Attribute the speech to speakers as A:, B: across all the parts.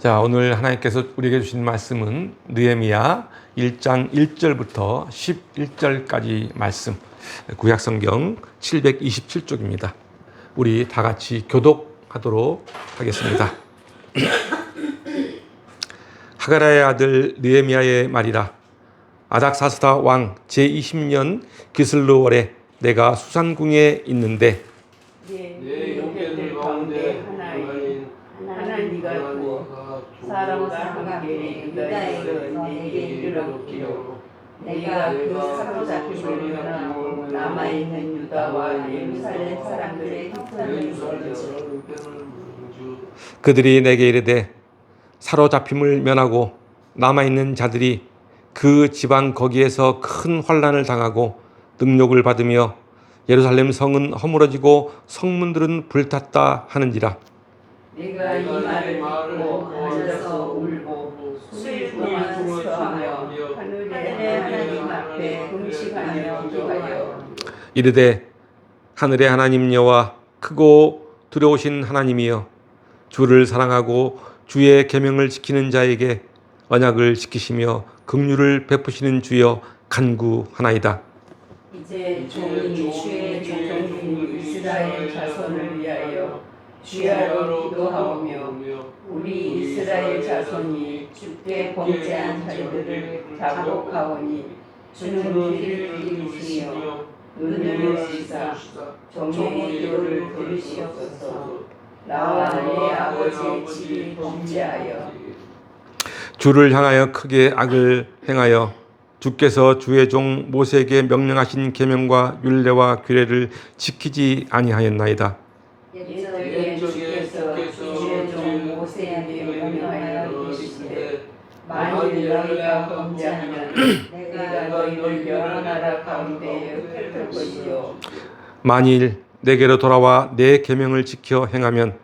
A: 자, 오늘 하나님께서 우리에게 주신 말씀은 느헤미야 1장 1절부터 11절까지 말씀. 구약 성경 727쪽입니다. 우리 다 같이 교독하도록 하겠습니다. 하가라의 아들 느헤미야의 말이라 아닥사스다 왕 제20년 기슬로월에 내가 수산궁에 있는데
B: 내형제들 가운데 하나인 하나님과 구워 사람과 함께 유다에서 내게 이르렀기로 내가 그 사로잡힘을 면하고 남아있는 유다와 예루살렘 사람들의 형편을
A: 그들이 내게 이르되 사로잡힘을 면하고 남아 있는 자들이 그 지방 거기에서 큰 환란을 당하고 능욕을 받으며 예루살렘 성은 허물어지고 성문들은 불탔다 하는지라.
B: 내가 이 말을 듣고 앉아서 울고 수일 동안 수하며 하늘의 하나님 앞에 금식하며 기하여
A: 이르되 하늘의 하나님 여호와 크고 두려우신 하나님이여 주를 사랑하고 주의 계명을 지키는 자에게 언약을 지키시며 긍휼을 베푸시는 주여 간구하나이다.
B: 이제 종이 주의 종인 이스라엘 자손을 위하여 주야로 기도하오며 우리 이스라엘 자손이 주께 범죄한 자들을 자복하오니 주는 길을 이루시며 눈을 씻사 종의 기도를 들으시옵소서 나와 내 아버지의 집이 범죄하여
A: 주를 향하여 크게 악을 행하여 주께서 주의 종 모세에게 명령하신 계명과 율례와 규례를 지키지 아니하였나이다.
B: 옛적에 주께서 주의 종 모세에게 명령하여 이르시되 만일 너희가 범죄하면
A: 만일 내게로 돌아와 내 계명을 지켜 행하면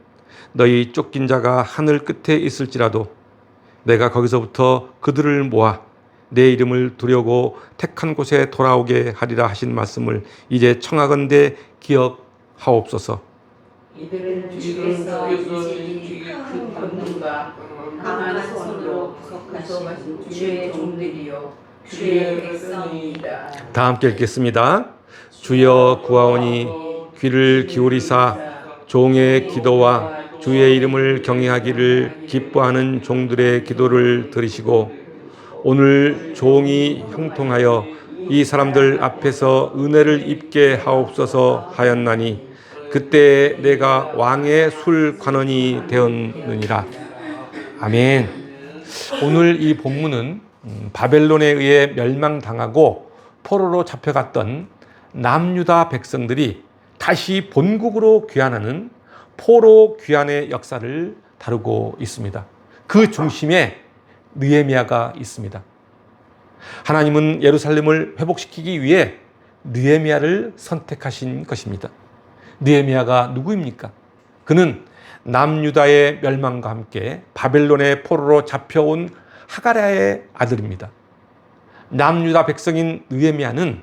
A: 너희 쫓긴 자가 하늘 끝에 있을지라도 내가 거기서부터 그들을 모아 내 이름을 두려고 택한 곳에 돌아오게 하리라 하신 말씀을 이제 청하건대 기억하옵소서.
B: 이들은 큰 권능과 강한 손으로 구속하신 주의 종들이요 주의 백성이다
A: 다 함께 읽겠습니다. 주여 구하오니 귀를 기울이사 종의 기도와 주의 이름을 경외하기를 기뻐하는 종들의 기도를 들으시고 오늘 종이 형통하여 이 사람들 앞에서 은혜를 입게 하옵소서 하였나니 그때 내가 왕의 술 관원이 되었느니라. 아멘. 오늘 이 본문은 음, 바벨론에 의해 멸망당하고 포로로 잡혀갔던 남유다 백성들이 다시 본국으로 귀환하는 포로 귀환의 역사를 다루고 있습니다. 그 중심에 느헤미야가 있습니다. 하나님은 예루살렘을 회복시키기 위해 느헤미야를 선택하신 것입니다. 느헤미야가 누구입니까? 그는 남유다의 멸망과 함께 바벨론의 포로로 잡혀온 하가랴의 아들입니다. 남유다 백성인 느헤미야는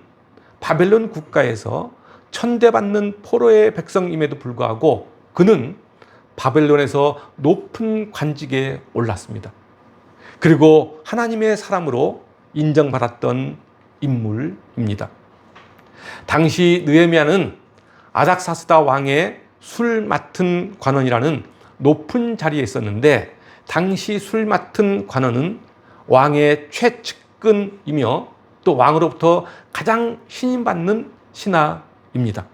A: 바벨론 국가에서 천대받는 포로의 백성임에도 불구하고 그는 바벨론에서 높은 관직에 올랐습니다. 그리고 하나님의 사람으로 인정받았던 인물입니다. 당시 느헤미야는 아닥사스다 왕의 술 맡은 관원이라는 높은 자리에 있었는데 당시 술 맡은 관원은 왕의 최측근이며 또 왕으로부터 가장 신임받는 신하입니다.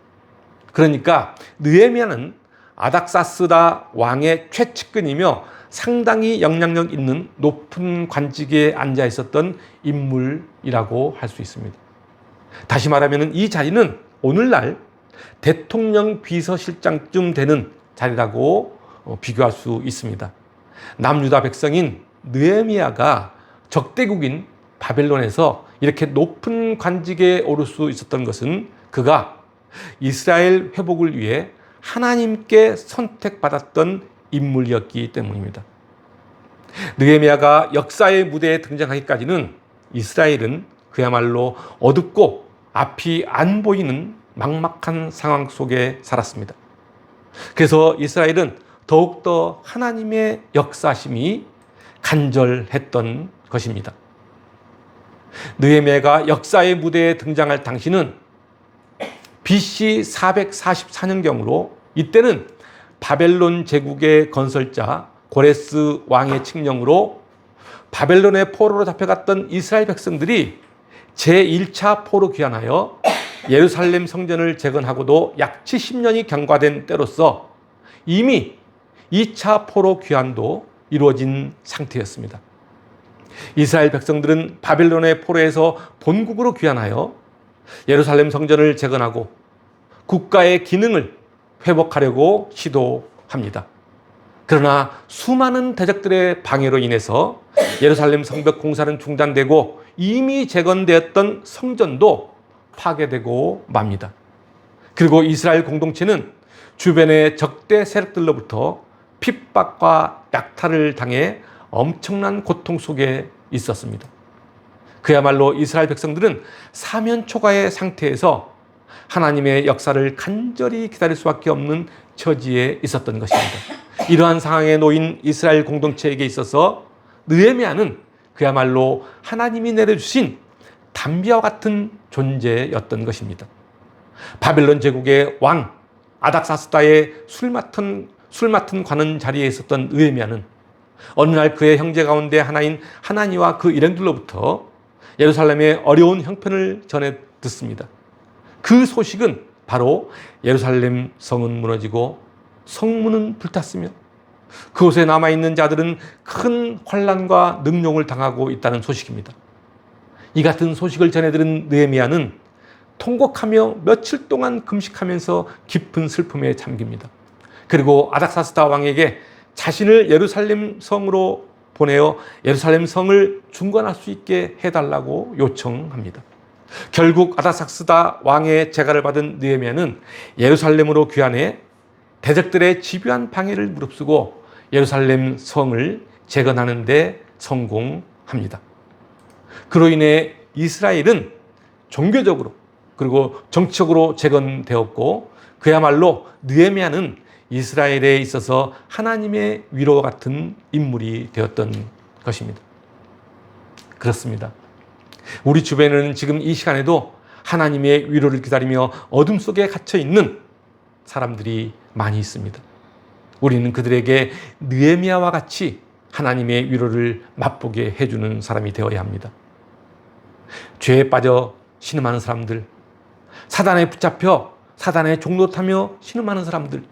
A: 그러니까 느헤미야는 아닥사스다 왕의 최측근이며 상당히 영향력 있는 높은 관직에 앉아 있었던 인물이라고 할 수 있습니다. 다시 말하면 이 자리는 오늘날 대통령 비서실장쯤 되는 자리라고 어, 비교할 수 있습니다. 남유다 백성인 느헤미야가 적대국인 바벨론에서 이렇게 높은 관직에 오를 수 있었던 것은 그가 이스라엘 회복을 위해 하나님께 선택받았던 인물이었기 때문입니다. 느헤미야가 역사의 무대에 등장하기까지는 이스라엘은 그야말로 어둡고 앞이 안 보이는 막막한 상황 속에 살았습니다. 그래서 이스라엘은 더욱더 하나님의 역사심이 간절했던 것입니다. 느헤미야가 역사의 무대에 등장할 당시는 BC 444년경으로 이때는 바벨론 제국의 건설자 고레스 왕의 칙령으로 바벨론의 포로로 잡혀갔던 이스라엘 백성들이 제1차 포로 귀환하여 예루살렘 성전을 재건하고도 약 70년이 경과된 때로서 이미 2차 포로 귀환도 이루어진 상태였습니다. 이스라엘 백성들은 바벨론의 포로에서 본국으로 귀환하여 예루살렘 성전을 재건하고 국가의 기능을 회복하려고 시도합니다. 그러나 수많은 대적들의 방해로 인해서 예루살렘 성벽 공사는 중단되고 이미 재건되었던 성전도 파괴되고 맙니다. 그리고 이스라엘 공동체는 주변의 적대 세력들로부터 핍박과 약탈을 당해 엄청난 고통 속에 있었습니다. 그야말로 이스라엘 백성들은 사면 초가의 상태에서 하나님의 역사를 간절히 기다릴 수밖에 없는 처지에 있었던 것입니다. 이러한 상황에 놓인 이스라엘 공동체에게 있어서 느헤미야는 그야말로 하나님이 내려주신 담비와 같은 존재였던 것입니다. 바벨론 제국의 왕 아닥사스다의 술 맡은 술 맡은 관원 자리에 있었던 느헤미야는 어느 날 그의 형제 가운데 하나인 하나니와 그 일행들로부터 예루살렘의 어려운 형편을 전해 듣습니다. 그 소식은 바로 예루살렘 성은 무너지고 성문은 불탔으며 그곳에 남아 있는 자들은 큰 환란과 능욕을 당하고 있다는 소식입니다. 이 같은 소식을 전해 들은 느헤미야는 통곡하며 며칠 동안 금식하면서 깊은 슬픔에 잠깁니다. 그리고 아닥사스다 왕에게 자신을 예루살렘 성으로 보내어 예루살렘 성을 중건할 수 있게 해달라고 요청합니다. 결국 아닥사스다 왕의 재가를 받은 느헤미야는 예루살렘으로 귀환해 대적들의 집요한 방해를 무릅쓰고 예루살렘 성을 재건하는 데 성공합니다. 그로 인해 이스라엘은 종교적으로 그리고 정치적으로 재건되었고 그야말로 느헤미야는 이스라엘에 있어서 하나님의 위로 같은 인물이 되었던 것입니다. 그렇습니다. 우리 주변에는 지금 이 시간에도 하나님의 위로를 기다리며 어둠 속에 갇혀 있는 사람들이 많이 있습니다. 우리는 그들에게 느헤미야와 같이 하나님의 위로를 맛보게 해주는 사람이 되어야 합니다. 죄에 빠져 신음하는 사람들, 사단에 붙잡혀 사단에 종노타며 신음하는 사람들,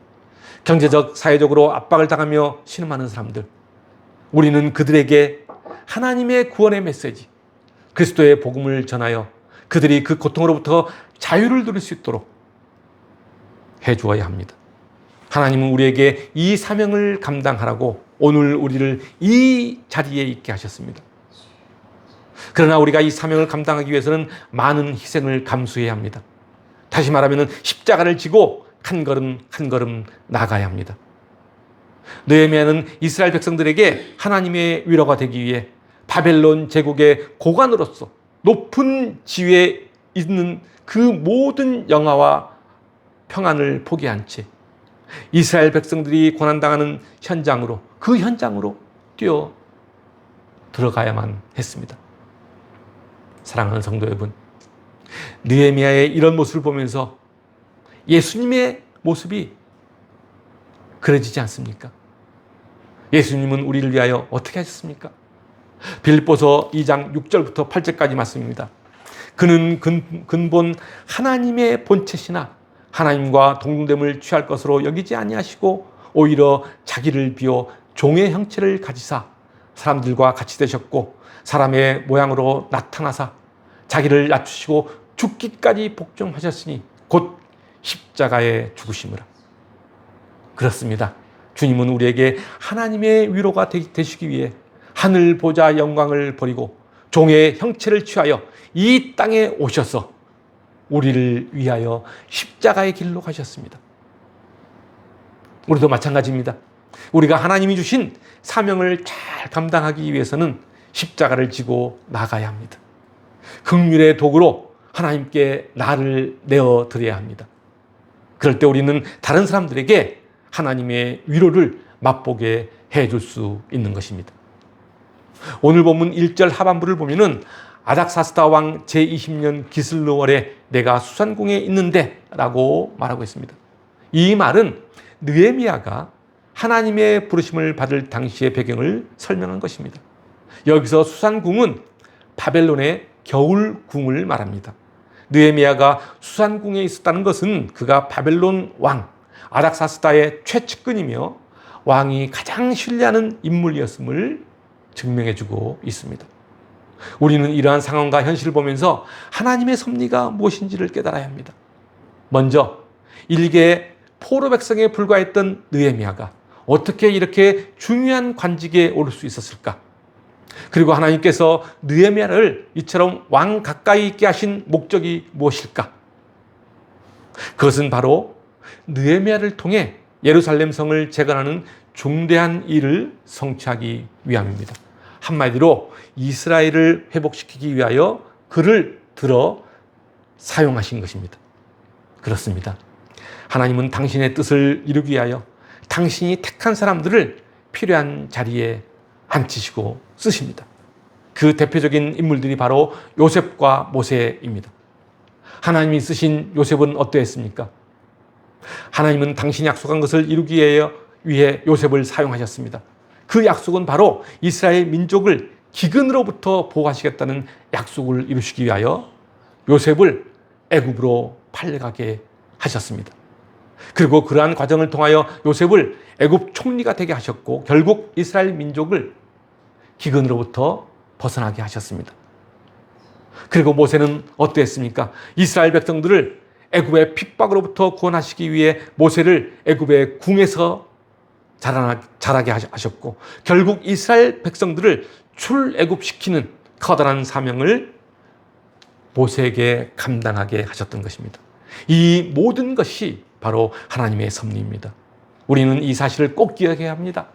A: 경제적, 사회적으로 압박을 당하며 신음하는 사람들, 우리는 그들에게 하나님의 구원의 메시지, 그리스도의 복음을 전하여 그들이 그 고통으로부터 자유를 누릴 수 있도록 해 주어야 합니다. 하나님은 우리에게 이 사명을 감당하라고 오늘 우리를 이 자리에 있게 하셨습니다. 그러나 우리가 이 사명을 감당하기 위해서는 많은 희생을 감수해야 합니다. 다시 말하면 십자가를 지고 한 걸음 한 걸음 나가야 합니다. 느헤미야는 이스라엘 백성들에게 하나님의 위로가 되기 위해 바벨론 제국의 고관으로서 높은 지위에 있는 그 모든 영화와 평안을 포기한 채 이스라엘 백성들이 고난당하는 현장으로 그 현장으로 뛰어 들어가야만 했습니다. 사랑하는 성도 여러분, 느헤미야의 이런 모습을 보면서 예수님의 모습이 그려지지 않습니까? 예수님은 우리를 위하여 어떻게 하셨습니까? 빌립보서 2장 6절부터 8절까지 말씀입니다. 그는 근, 근본 하나님의 본체시나 하나님과 동등됨을 취할 것으로 여기지 아니하시고 오히려 자기를 비워 종의 형체를 가지사 사람들과 같이 되셨고 사람의 모양으로 나타나사 자기를 낮추시고 죽기까지 복종하셨으니 곧 십자가에 죽으심이라. 그렇습니다. 주님은 우리에게 하나님의 위로가 되시기 위해 하늘 보자 영광을 버리고 종의 형체를 취하여 이 땅에 오셔서 우리를 위하여 십자가의 길로 가셨습니다. 우리도 마찬가지입니다. 우리가 하나님이 주신 사명을 잘 감당하기 위해서는 십자가를 지고 나가야 합니다. 극률의 도구로 하나님께 나를 내어 드려야 합니다. 그럴 때 우리는 다른 사람들에게 하나님의 위로를 맛보게 해줄 수 있는 것입니다. 오늘 본문 1절 하반부를 보면은 아닥사스다 왕 제20년 기슬로월에 내가 수산궁에 있는데 라고 말하고 있습니다. 이 말은 느에미아가 하나님의 부르심을 받을 당시의 배경을 설명한 것입니다. 여기서 수산궁은 바벨론의 겨울궁을 말합니다. 느에미아가 수산궁에 있었다는 것은 그가 바벨론 왕 아닥사스다의 최측근이며 왕이 가장 신뢰하는 인물이었음을 증명해 주고 있습니다. 우리는 이러한 상황과 현실을 보면서 하나님의 섭리가 무엇인지를 깨달아야 합니다. 먼저 일개 포로 백성에 불과했던 느헤미야가 어떻게 이렇게 중요한 관직에 오를 수 있었을까? 그리고 하나님께서 느헤미야를 이처럼 왕 가까이 있게 하신 목적이 무엇일까? 그것은 바로 느헤미야를 통해 예루살렘 성을 재건하는 중대한 일을 성취하기 위함입니다. 한마디로 이스라엘을 회복시키기 위하여 그를 들어 사용하신 것입니다. 그렇습니다. 하나님은 당신의 뜻을 이루기 위하여 당신이 택한 사람들을 필요한 자리에 앉히시고 쓰십니다. 그 대표적인 인물들이 바로 요셉과 모세입니다. 하나님이 쓰신 요셉은 어떠했습니까? 하나님은 당신이 약속한 것을 이루기 위해 요셉을 사용하셨습니다. 그 약속은 바로 이스라엘 민족을 기근으로부터 보호하시겠다는 약속을 이루시기 위하여 요셉을 애굽으로 팔려가게 하셨습니다. 그리고 그러한 과정을 통하여 요셉을 애굽 총리가 되게 하셨고 결국 이스라엘 민족을 기근으로부터 벗어나게 하셨습니다. 그리고 모세는 어떠했습니까? 이스라엘 백성들을 애굽의 핍박으로부터 구원하시기 위해 모세를 애굽의 궁에서 자라나, 자라게 하셨고 결국 이스라엘 백성들을 출애굽시키는 커다란 사명을 모세에게 감당하게 하셨던 것입니다. 이 모든 것이 바로 하나님의 섭리입니다. 우리는 이 사실을 꼭 기억해야 합니다.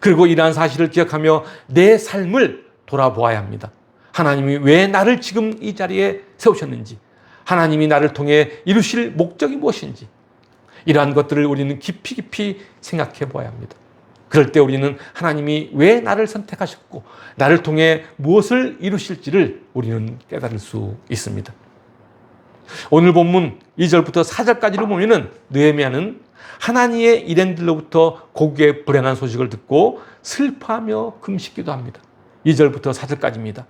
A: 그리고 이러한 사실을 기억하며 내 삶을 돌아보아야 합니다. 하나님이 왜 나를 지금 이 자리에 세우셨는지, 하나님이 나를 통해 이루실 목적이 무엇인지, 이러한 것들을 우리는 깊이 깊이 생각해 보아야 합니다. 그럴 때 우리는 하나님이 왜 나를 선택하셨고, 나를 통해 무엇을 이루실지를 우리는 깨달을 수 있습니다. 오늘 본문 2절부터 4절까지를 보면은 느헤미야는 하나님의 일행들로부터 고국의 불행한 소식을 듣고 슬퍼하며 금식기도 합니다. 2절부터 4절까지입니다.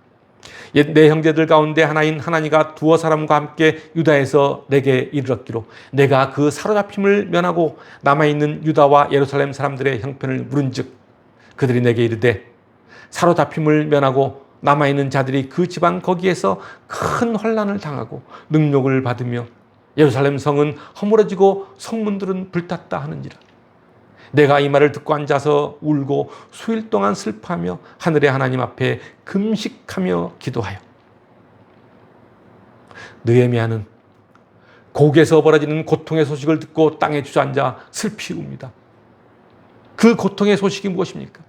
A: 옛내 형제들 가운데 하나인 하나니가 두어 사람과 함께 유다에서 내게 이르렀기로 내가 그 사로잡힘을 면하고 남아 있는 유다와 예루살렘 사람들의 형편을 물은즉 그들이 내게 이르되 사로잡힘을 면하고 남아 있는 자들이 그 지방 거기에서 큰 환란을 당하고 능욕을 받으며 예루살렘 성은 허물어지고 성문들은 불탔다 하는지라 내가 이 말을 듣고 앉아서 울고 수일 동안 슬퍼하며 하늘의 하나님 앞에 금식하며 기도하여 느헤미야는 곡에서 벌어지는 고통의 소식을 듣고 땅에 주저앉아 슬피 웁니다. 그 고통의 소식이 무엇입니까?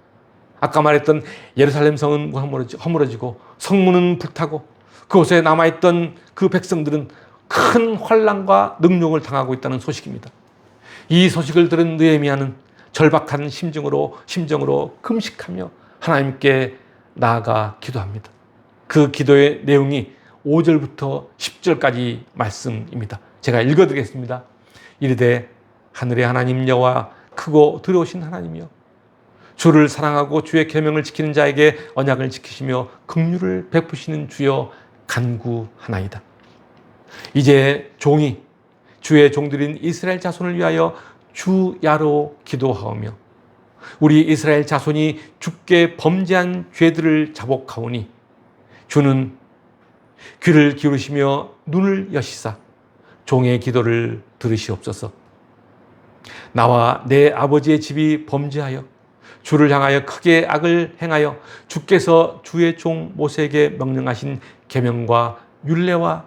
A: 아까 말했던 예루살렘 성은 허물어지고 성문은 불타고 그곳에 남아있던 그 백성들은 큰 환란과 능욕을 당하고 있다는 소식입니다. 이 소식을 들은 느헤미야는 절박한 심정으로 심정으로 금식하며 하나님께 나아가 기도합니다. 그 기도의 내용이 5절부터 10절까지 말씀입니다. 제가 읽어 드리겠습니다. 이르되 하늘의 하나님 여호와 크고 두려우신 하나님이여 주를 사랑하고 주의 계명을 지키는 자에게 언약을 지키시며 긍휼을 베푸시는 주여 간구하나이다. 이제 종이 주의 종들인 이스라엘 자손을 위하여 주야로 기도하오며 우리 이스라엘 자손이 주께 범죄한 죄들을 자복하오니 주는 귀를 기울이시며 눈을 여시사 종의 기도를 들으시옵소서. 나와 내 아버지의 집이 범죄하여 주를 향하여 크게 악을 행하여 주께서 주의 종 모세에게 명령하신 계명과 율례와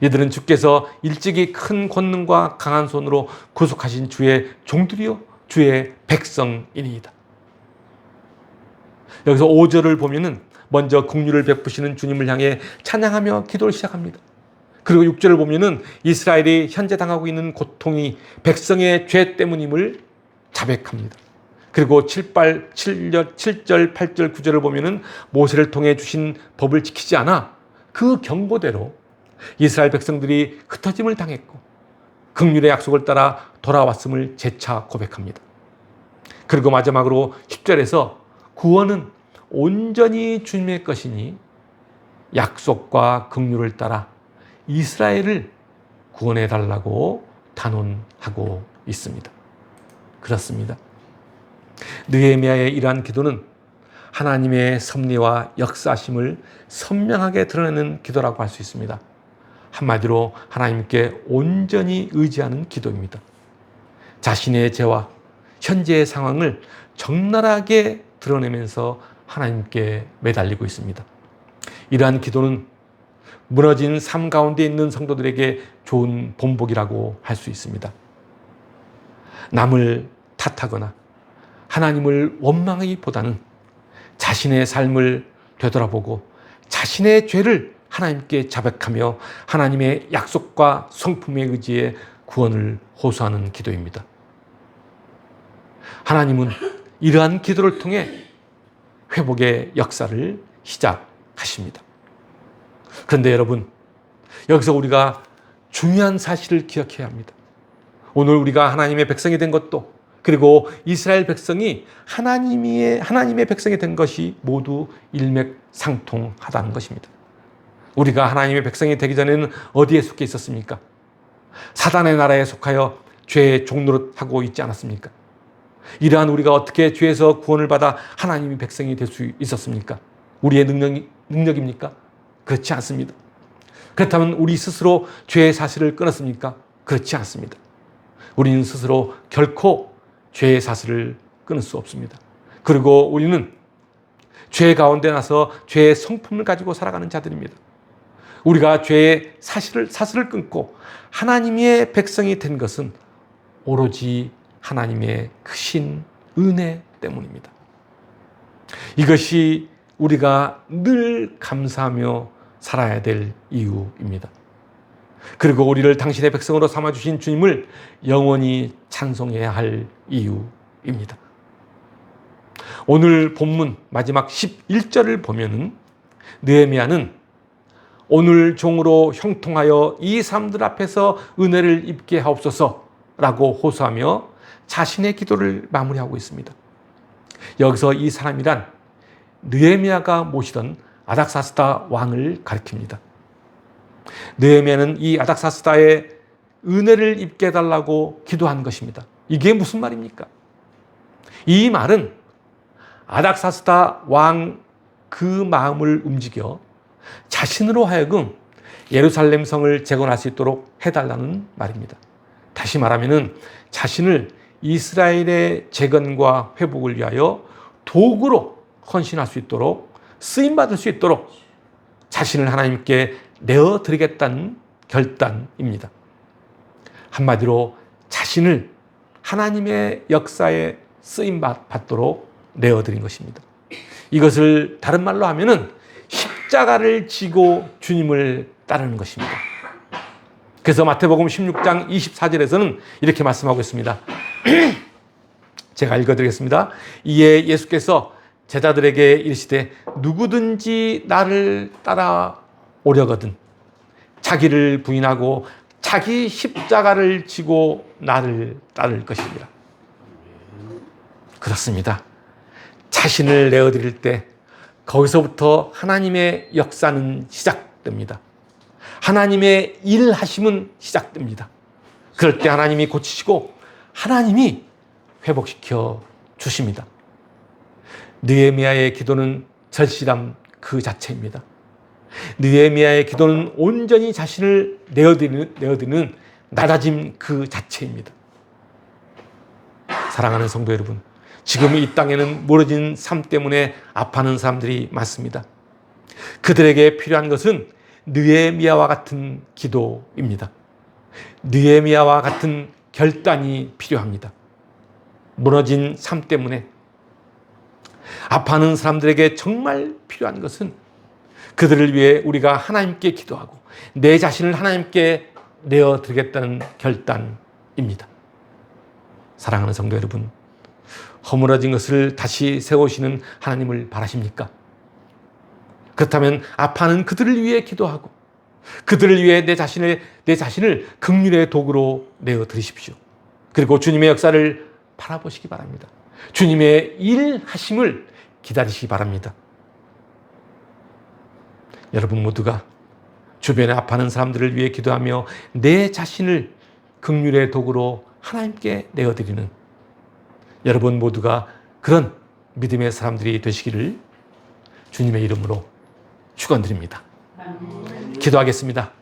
A: 이들은 주께서 일찍이 큰 권능과 강한 손으로 구속하신 주의 종들이요 주의 백성이니이다. 여기서 5절을 보면은 먼저 국류를 베푸시는 주님을 향해 찬양하며 기도를 시작합니다. 그리고 6절을 보면은 이스라엘이 현재 당하고 있는 고통이 백성의 죄 때문임을 자백합니다. 그리고 7, 8, 7절, 7절, 8절, 9절을 보면은 모세를 통해 주신 법을 지키지 않아 그 경고대로 이스라엘 백성들이 흩어짐을 당했고 극률의 약속을 따라 돌아왔음을 재차 고백합니다. 그리고 마지막으로 10절에서 구원은 온전히 주님의 것이니 약속과 긍휼을 따라 이스라엘을 구원해 달라고 단언하고 있습니다. 그렇습니다. 느헤미야의 이러한 기도는 하나님의 섭리와 역사심을 선명하게 드러내는 기도라고 할 수 있습니다. 한마디로 하나님께 온전히 의지하는 기도입니다. 자신의 죄와 현재의 상황을 적나라하게 드러내면서 하나님께 매달리고 있습니다. 이러한 기도는 무너진 삶 가운데 있는 성도들에게 좋은 본보기라고 할 수 있습니다. 남을 탓하거나 하나님을 원망하기보다는 자신의 삶을 되돌아보고 자신의 죄를 하나님께 자백하며 하나님의 약속과 성품의 의지에 구원을 호소하는 기도입니다. 하나님은 이러한 기도를 통해 회복의 역사를 시작하십니다. 그런데 여러분, 여기서 우리가 중요한 사실을 기억해야 합니다. 오늘 우리가 하나님의 백성이 된 것도 그리고 이스라엘 백성이 하나님의 하나님의 백성이 된 것이 모두 일맥상통하다는 것입니다. 우리가 하나님의 백성이 되기 전에는 어디에 속해 있었습니까? 사단의 나라에 속하여 죄의 종노릇하고 있지 않았습니까? 이러한 우리가 어떻게 죄에서 구원을 받아 하나님의 백성이 될 수 있었습니까? 우리의 능력, 능력입니까? 그렇지 않습니다. 그렇다면 우리 스스로 죄의 사실을 끊었습니까? 그렇지 않습니다. 우리는 스스로 결코 죄의 사슬을 끊을 수 없습니다. 그리고 우리는 죄 가운데 나서 죄의 성품을 가지고 살아가는 자들입니다. 우리가 죄의 사실을, 사슬을 끊고 하나님의 백성이 된 것은 오로지 하나님의 크신 은혜 때문입니다. 이것이 우리가 늘 감사하며 살아야 될 이유입니다. 그리고 우리를 당신의 백성으로 삼아 주신 주님을 영원히 찬송해야 할 이유입니다. 오늘 본문 마지막 11절을 보면은 느헤미야는 오늘 종으로 형통하여 이 사람들 앞에서 은혜를 입게 하옵소서라고 호소하며 자신의 기도를 마무리하고 있습니다. 여기서 이 사람이란 느헤미야가 모시던 아닥사스다 왕을 가리킵니다. 느헤미야는 이 아닥사스다의 은혜를 입게 해달라고 기도한 것입니다. 이게 무슨 말입니까? 이 말은 아닥사스다 왕 그 마음을 움직여 자신으로 하여금 예루살렘 성을 재건할 수 있도록 해달라는 말입니다. 다시 말하면은 자신을 이스라엘의 재건과 회복을 위하여 도구로 헌신할 수 있도록 쓰임 받을 수 있도록 자신을 하나님께 내어 드리겠다는 결단입니다. 한마디로 자신을 하나님의 역사에 쓰임 받도록 내어 드린 것입니다. 이것을 다른 말로 하면은 십자가를 지고 주님을 따르는 것입니다. 그래서 마태복음 16장 24절에서는 이렇게 말씀하고 있습니다. 제가 읽어드리겠습니다. 이에 예수께서 제자들에게 이르시되 누구든지 나를 따라 오려거든 자기를 부인하고 자기 십자가를 지고 나를 따를 것입니다. 그렇습니다. 자신을 내어드릴 때 거기서부터 하나님의 역사는 시작됩니다. 하나님의 일하심은 시작됩니다. 그럴 때 하나님이 고치시고 하나님이 회복시켜 주십니다. 느헤미야의 기도는 절실함 그 자체입니다. 느헤미야의 기도는 온전히 자신을 내어드리는, 내어드리는 낮아짐 그 자체입니다. 사랑하는 성도 여러분, 지금 이 땅에는 무너진 삶 때문에 아파하는 사람들이 많습니다. 그들에게 필요한 것은 느에미아와 같은 기도입니다. 느에미아와 같은 결단이 필요합니다. 무너진 삶 때문에 아파하는 사람들에게 정말 필요한 것은 그들을 위해 우리가 하나님께 기도하고 내 자신을 하나님께 내어 드리겠다는 결단입니다. 사랑하는 성도 여러분, 허물어진 것을 다시 세우시는 하나님을 바라십니까? 그렇다면 아파하는 그들을 위해 기도하고 그들을 위해 내 자신을 내 자신을 극률의 도구로 내어 드리십시오. 그리고 주님의 역사를 바라보시기 바랍니다. 주님의 일하심을 기다리시기 바랍니다. 여러분 모두가 주변에 아파하는 사람들을 위해 기도하며 내 자신을 극률의 도구로 하나님께 내어 드리는 여러분 모두가 그런 믿음의 사람들이 되시기를 주님의 이름으로 축원드립니다. 기도하겠습니다.